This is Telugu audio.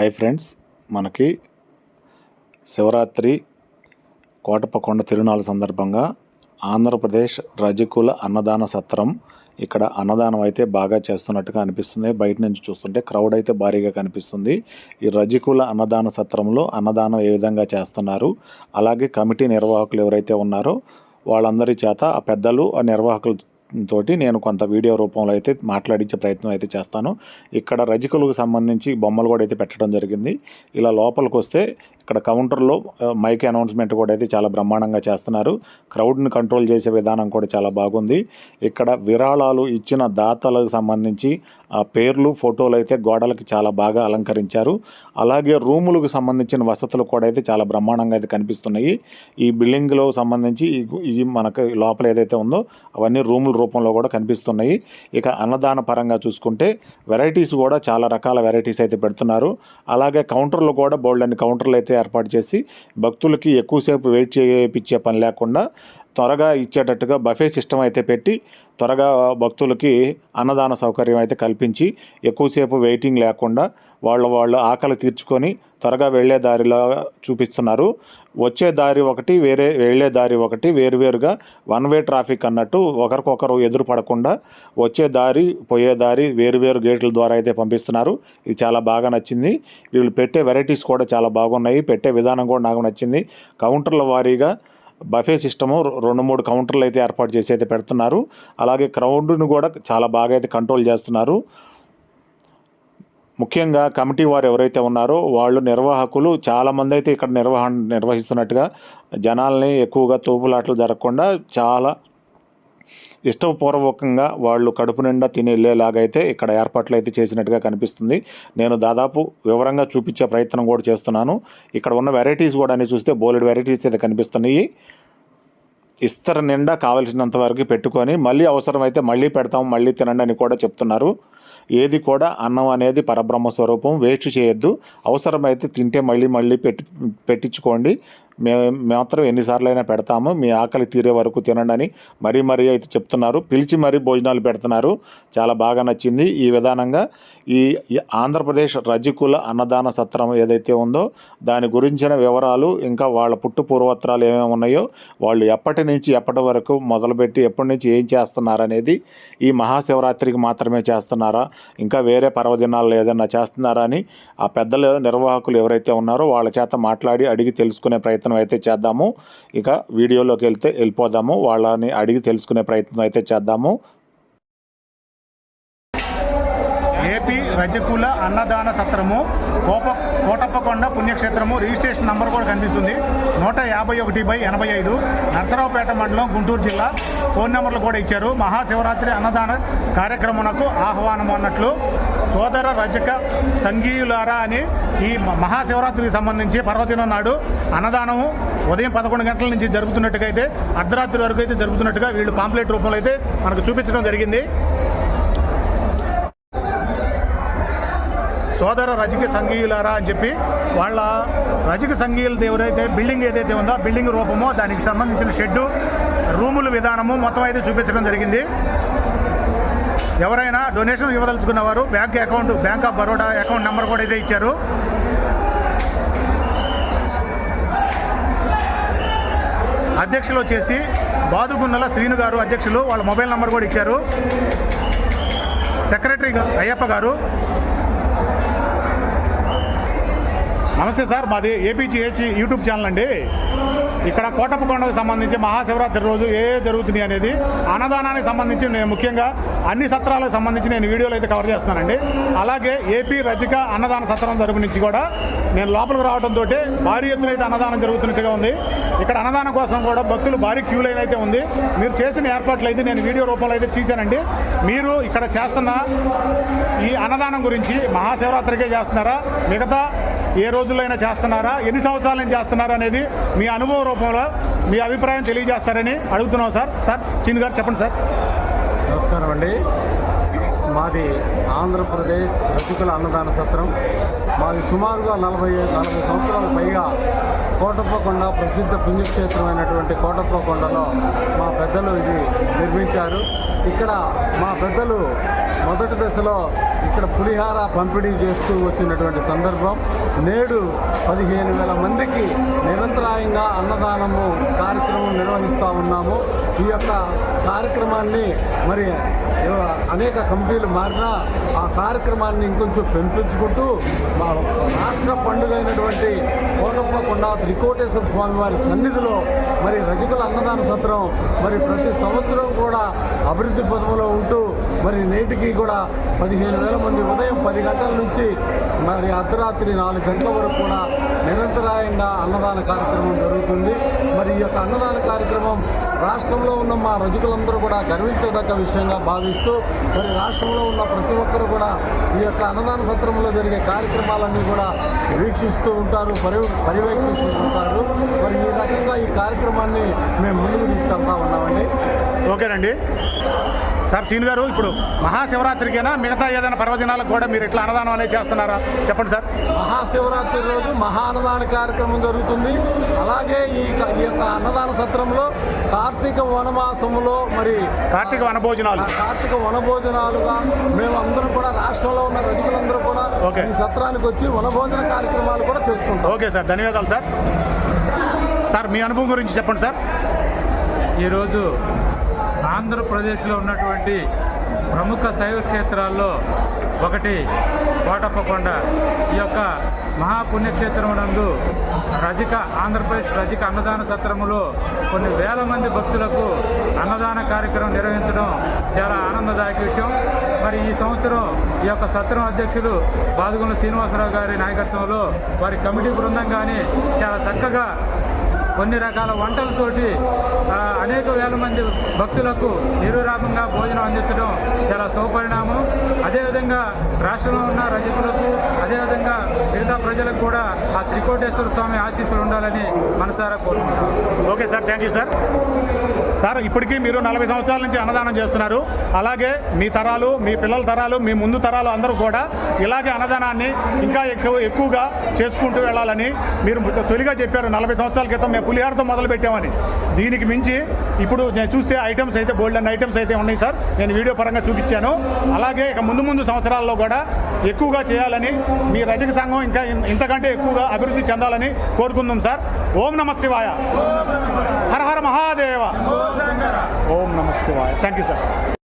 హాయ్ ఫ్రెండ్స్ మనకి శివరాత్రి కోటప్పకొండ తిరునాళ్ళ సందర్భంగా ఆంధ్రప్రదేశ్ రజకుల అన్నదాన సత్రం ఇక్కడ అన్నదానం అయితే బాగా చేస్తున్నట్టుగా అనిపిస్తుంది. బయట నుంచి చూస్తుంటే క్రౌడ్ అయితే భారీగా కనిపిస్తుంది. ఈ రజకుల అన్నదాన సత్రంలో అన్నదానం ఏ విధంగా చేస్తున్నారు? అలాగే కమిటీ నిర్వాహకులు ఎవరైతే ఉన్నారో వాళ్ళందరి చేత ఆ పెద్దలు ఆ నిర్వాహకుల తోటి నేను కొంత వీడియో రూపంలో అయితే మాట్లాడించే ప్రయత్నం అయితే చేస్తాను. ఇక్కడ రజకులకు సంబంధించి బొమ్మలు కూడా అయితే పెట్టడం జరిగింది. ఇలా లోపలికి వస్తే ఇక్కడ కౌంటర్లో మైక్ అనౌన్స్మెంట్ కూడా అయితే చాలా బ్రహ్మాండంగా చేస్తున్నారు. క్రౌడ్ని కంట్రోల్ చేసే విధానం కూడా చాలా బాగుంది. ఇక్కడ విరాళాలు ఇచ్చిన దాతలకు సంబంధించి ఆ పేర్లు ఫోటోలు అయితే గోడలకి చాలా బాగా అలంకరించారు. అలాగే రూములకు సంబంధించిన వసతులు కూడా అయితే చాలా బ్రహ్మాండంగా అయితే కనిపిస్తున్నాయి. ఈ బిల్డింగ్లో సంబంధించి ఈ మనకు లోపల ఏదైతే ఉందో అవన్నీ రూములు రూపంలో కూడా కనిపిస్తున్నాయి. ఇక అన్నదాన పరంగా చూసుకుంటే వెరైటీస్ కూడా చాలా రకాల వెరైటీస్ అయితే పెడుతున్నారు. అలాగే కౌంటర్లు కూడా బోల్డ్ అన్ని కౌంటర్లు అయితే ఏర్పాటు చేసి భక్తులకి ఎక్కువసేపు వెయిట్ చేయించే పని లేకుండా త్వరగా ఇచ్చేటట్టుగా బఫే సిస్టమ్ అయితే పెట్టి త్వరగా భక్తులకి అన్నదాన సౌకర్యం అయితే కల్పించి ఎక్కువసేపు వెయిటింగ్ లేకుండా వాళ్ళ వాళ్ళు ఆకలి తీర్చుకొని త్వరగా వెళ్ళే దారిలో చూపిస్తున్నారు. వచ్చే దారి ఒకటి వేరే వెళ్ళే దారి ఒకటి వేరువేరుగా వన్ వే ట్రాఫిక్ అన్నట్టు ఒకరికొకరు ఎదురు పడకుండా వచ్చే దారి పోయే దారి వేరువేరు గేట్ల ద్వారా అయితే పంపిస్తున్నారు. ఇది చాలా బాగా నచ్చింది. వీళ్ళు పెట్టే వెరైటీస్ కూడా చాలా బాగున్నాయి. పెట్టే విధానం కూడా నాకు నచ్చింది. కౌంటర్ల వారీగా బఫే సిస్టము రెండు మూడు కౌంటర్లు అయితే ఏర్పాటు చేసి అయితే పెడుతున్నారు. అలాగే క్రౌడ్ను కూడా చాలా బాగా అయితే కంట్రోల్ చేస్తున్నారు. ముఖ్యంగా కమిటీ వారు ఎవరైతే ఉన్నారో వాళ్ళు నిర్వాహకులు చాలామంది అయితే ఇక్కడ నిర్వహణ నిర్వహిస్తున్నట్టుగా జనాల్ని ఎక్కువగా తోపులాటలు జరగకుండా చాలా ఇష్టపూర్వకంగా వాళ్ళు కడుపు నిండా తినేలాగైతే ఇక్కడ ఏర్పాట్లు అయితే చేసినట్టుగా కనిపిస్తుంది. నేను దాదాపు వివరంగా చూపించే ప్రయత్నం కూడా చేస్తున్నాను. ఇక్కడ ఉన్న వెరైటీస్ కూడా అని చూస్తే బోలెడ్ వెరైటీస్ అయితే కనిపిస్తున్నాయి. ఇస్తర నిండా కావలసినంత వరకు పెట్టుకొని మళ్ళీ అవసరమైతే మళ్ళీ పెడతాం మళ్ళీ తినండి అని కూడా చెప్తున్నారు. ఏది కూడా అన్నం అనేది పరబ్రహ్మ స్వరూపం వేస్ట్ చేయొద్దు. అవసరమైతే తింటే మళ్ళీ మళ్ళీ పెట్టి పెట్టించుకోండి. మేము మాత్రం ఎన్నిసార్లు అయినా పెడతాము. మీ ఆకలి తీరే వరకు తినండి అని మరీ మరీ అయితే చెప్తున్నారు. పిలిచి మరీ భోజనాలు పెడుతున్నారు. చాలా బాగా నచ్చింది. ఈ విధానంగా ఈ ఈ ఆంధ్రప్రదేశ్ రజకుల అన్నదాన సత్రం ఏదైతే ఉందో దాని గురించిన వివరాలు ఇంకా వాళ్ళ పుట్టు పూర్వత్రాలు ఏమేమి ఉన్నాయో వాళ్ళు ఎప్పటి నుంచి ఎప్పటి వరకు మొదలుపెట్టి ఎప్పటి నుంచి ఏం చేస్తున్నారనేది ఈ మహాశివరాత్రికి మాత్రమే చేస్తున్నారా ఇంకా వేరే పర్వదినాలు ఏదైనా చేస్తున్నారా అని ఆ పెద్దల నిర్వాహకులు ఎవరైతే ఉన్నారో వాళ్ళ చేత మాట్లాడి అడిగి తెలుసుకునే ప్రయత్నం అయితే చేద్దాము. ఇక వీడియోలోకి వెళ్తే వెళ్ళిపోదాము. వాళ్ళని అడిగి తెలుసుకునే ప్రయత్నం అయితే చేద్దాము. ఏపీ రజకుల అన్నదాన సత్రము కోప కోటప్పకొండ పుణ్యక్షేత్రము రిజిస్ట్రేషన్ నంబర్ కూడా కనిపిస్తుంది. నూట యాభై ఒకటి బై ఎనభై ఐదు నరసరావుపేట మండలం గుంటూరు జిల్లా. ఫోన్ నెంబర్లు కూడా ఇచ్చారు. మహాశివరాత్రి అన్నదాన కార్యక్రమంకు ఆహ్వానం అన్నట్లు సోదర రజక సంఘీయులారా అని ఈ మ- మహాశివరాత్రికి సంబంధించి పర్వదినం నాడు అన్నదానము ఉదయం పదకొండు గంటల నుంచి జరుగుతున్నట్టుగా అయితే అర్ధరాత్రి వరకు అయితే జరుగుతున్నట్టుగా వీళ్ళు పాంప్లెట్ రూపంలో అయితే మనకు చూపించడం జరిగింది. సోదర రజక సంఘీయులారా అని చెప్పి వాళ్ళ రజక సంఘీయుల ఎవరైతే బిల్డింగ్ ఏదైతే ఉందో బిల్డింగ్ రూపమో దానికి సంబంధించిన షెడ్డు రూముల విధానము మొత్తం అయితే చూపించడం జరిగింది. ఎవరైనా డొనేషన్ ఇవ్వదలుచుకున్న వారు bank account bank of Baroda account number కూడా ఇదే ఇచ్చారు. అధ్యక్షులు వచ్చేసి బాదుగున్నల శ్రీను గారు అధ్యక్షులు వాళ్ళ మొబైల్ నెంబర్ కూడా ఇచ్చారు. సెక్రటరీ అయ్యప్ప గారు. నమస్తే సార్ మాది ఏపీజీహెచ్ యూట్యూబ్ ఛానల్ అండి. ఇక్కడ కోటప్పకొండకు సంబంధించి మహాశివరాత్రి రోజు ఏ జరుగుతుంది అనేది అన్నదానానికి సంబంధించి నేను ముఖ్యంగా అన్ని సత్రాలకు సంబంధించి నేను వీడియోలు అయితే కవర్ చేస్తున్నానండి. అలాగే ఏపీ రజిక అన్నదాన సత్రం తరపు నుంచి కూడా నేను లోపలికి రావడంతో భారీ ఎత్తున అయితే అన్నదానం జరుగుతున్నట్టుగా ఉంది. ఇక్కడ అన్నదానం కోసం కూడా భక్తులు భారీ క్యూ లైన్ అయితే ఉంది. మీరు చేసిన ఏర్పాట్లు అయితే నేను వీడియో రూపంలో అయితే తీశానండి. మీరు ఇక్కడ చేస్తున్న ఈ అన్నదానం గురించి మహాశివరాత్రికే చేస్తున్నారా? మిగతా ఏ రోజుల్లో చేస్తున్నారా? ఎన్ని సంవత్సరాల నుంచి చేస్తున్నారా అనేది మీ అనుభవ రూపంలో మీ అభిప్రాయం తెలియజేస్తారని అడుగుతున్నాం సార్. సార్ సీన్ గారు చెప్పండి సార్. నమస్కారం అండి. మాది ఆంధ్రప్రదేశ్ రసికుల అన్నదాన సత్రం. మాది సుమారుగా నలభై నలభై సంవత్సరాల పైగా కోటప్పకొండ ప్రసిద్ధ పుణ్యక్షేత్రమైనటువంటి కోటప్పకొండలో మా పెద్దలు ఇది నిర్మించారు. ఇక్కడ మా పెద్దలు మొదటి దశలో ఇక్కడ పులిహార పంపిణీ చేస్తూ వచ్చినటువంటి సందర్భం. నేడు పదిహేను వేల మందికి నిరంతరాయంగా అన్నదానము కార్యక్రమం నిర్వహిస్తూ ఉన్నాము. ఈ యొక్క కార్యక్రమాన్ని మరి అనేక కమిటీలు మారినా ఆ కార్యక్రమాన్ని ఇంకొంచెం పెంపించుకుంటూ మా రాష్ట్ర పండుగైనటువంటి కోటప్పకొండ త్రికోటేశ్వర స్వామి వారి సన్నిధిలో మరి రజకుల అన్నదాన సత్రం మరి ప్రతి సంవత్సరం కూడా అభివృద్ధి పథంలో ఉంటూ మరి నేటికి కూడా పదిహేను వేల మంది ఉదయం పది గంటల నుంచి మరి అర్ధరాత్రి నాలుగు గంటల వరకు కూడా నిరంతరాయంగా అన్నదాన కార్యక్రమం జరుగుతుంది. మరి ఈ యొక్క అన్నదాన కార్యక్రమం రాష్ట్రంలో ఉన్న మా రజకులందరూ కూడా గర్వించదగ్గ విషయంగా భావిస్తూ మరి రాష్ట్రంలో ఉన్న ప్రతి ఒక్కరు కూడా ఈ యొక్క అన్నదాన సత్రంలో జరిగే కార్యక్రమాలన్నీ కూడా వీక్షిస్తూ ఉంటారు పరి పర్యవేక్షిస్తూ ఉంటారు. మరి ఈ రకంగా ఈ కార్యక్రమాన్ని మేము ముందుకు తీసుకెళ్తా ఉన్నామండి. ఓకేనండి. సార్ సీన్ గారు ఇప్పుడు మహాశివరాత్రికైనా? మిగతా ఏదైనా పర్వదినాలకు కూడా మీరు ఇట్లా అన్నదానం అనేది చేస్తున్నారా? చెప్పండి సార్. మహాశివరాత్రి రోజు మహా అన్నదాన కార్యక్రమం జరుగుతుంది. అలాగే ఈ యొక్క అన్నదాన సత్రంలో కార్తీక వనమాసములో మరి కార్తీక వనభోజనాలు. కార్తీక వనభోజనాలుగా మేము అందరూ కూడా రాష్ట్రంలో ఉన్న రజకులందరూ కూడా ఓకే. ఈ సత్రానికి వచ్చి వనభోజన కార్యక్రమాలు కూడా చేసుకుంటాం. ఓకే సార్ ధన్యవాదాలు సార్. సార్ మీ అనుభవం గురించి చెప్పండి సార్. ఈరోజు ఆంధ్రప్రదేశ్లో ఉన్నటువంటి ప్రముఖ శైవ క్షేత్రాల్లో ఒకటి కోటప్పకొండ. ఈ యొక్క మహాపుణ్యక్షేత్రం నందు రజిక ఆంధ్రప్రదేశ్ రజిక అన్నదాన సత్రములో కొన్ని వేల మంది భక్తులకు అన్నదాన కార్యక్రమం నిర్వహించడం చాలా ఆనందదాయక విషయం. మరి ఈ సంవత్సరం ఈ యొక్క సత్రం అధ్యక్షులు బాదుగుల శ్రీనివాసరావు గారి నాయకత్వంలో వారి కమిటీ బృందం కానీ చాలా చక్కగా కొన్ని రకాల వంటలతోటి అనేక వేల మంది భక్తులకు నిరురామంగా భోజనం అందించడం చాలా శుభపరిణామం అదేవిధంగా రాష్ట్రంలో ఉన్న రజకులకు అదేవిధంగా మిగతా ప్రజలకు కూడా ఆ త్రికోటేశ్వర స్వామి ఆశీస్సులు ఉండాలని మనసారా కోరుకుంటున్నాం. Okay sir thank you sir. Sir ఇప్పటికీ మీరు నలభై సంవత్సరాల నుంచి అన్నదానం చేస్తున్నారు. అలాగే మీ తరాలు మీ పిల్లల తరాలు మీ ముందు తరాలు అందరూ కూడా ఇలాగే అన్నదానాన్ని ఇంకా ఎక్కువ ఎక్కువగా చేసుకుంటూ వెళ్ళాలని మీరు తొలిగా చెప్పారు. నలభై సంవత్సరాల క్రితం మేము పులిహారతో మొదలు పెట్టామని దీనికి మించి ఇప్పుడు నేను చూస్తే ఐటమ్స్ అయితే బోల్డ్ అండ్ ఐటమ్స్ అయితే ఉన్నాయి సార్. నేను వీడియో పరంగా చూపించాను. అలాగే ఇక ముందు ముందు సంవత్సరాల్లో కూడా ఎక్కువగా చేయాలని మీ రజక సంఘం ఇంకా ఇంతకంటే ఎక్కువగా అభివృద్ధి చెందాలని కోరుకుందాం సార్. ఓం నమ శివాయ. హర హర మహాదేవ. ఓం నమ శివాయ థ్యాంక్ యూ సార్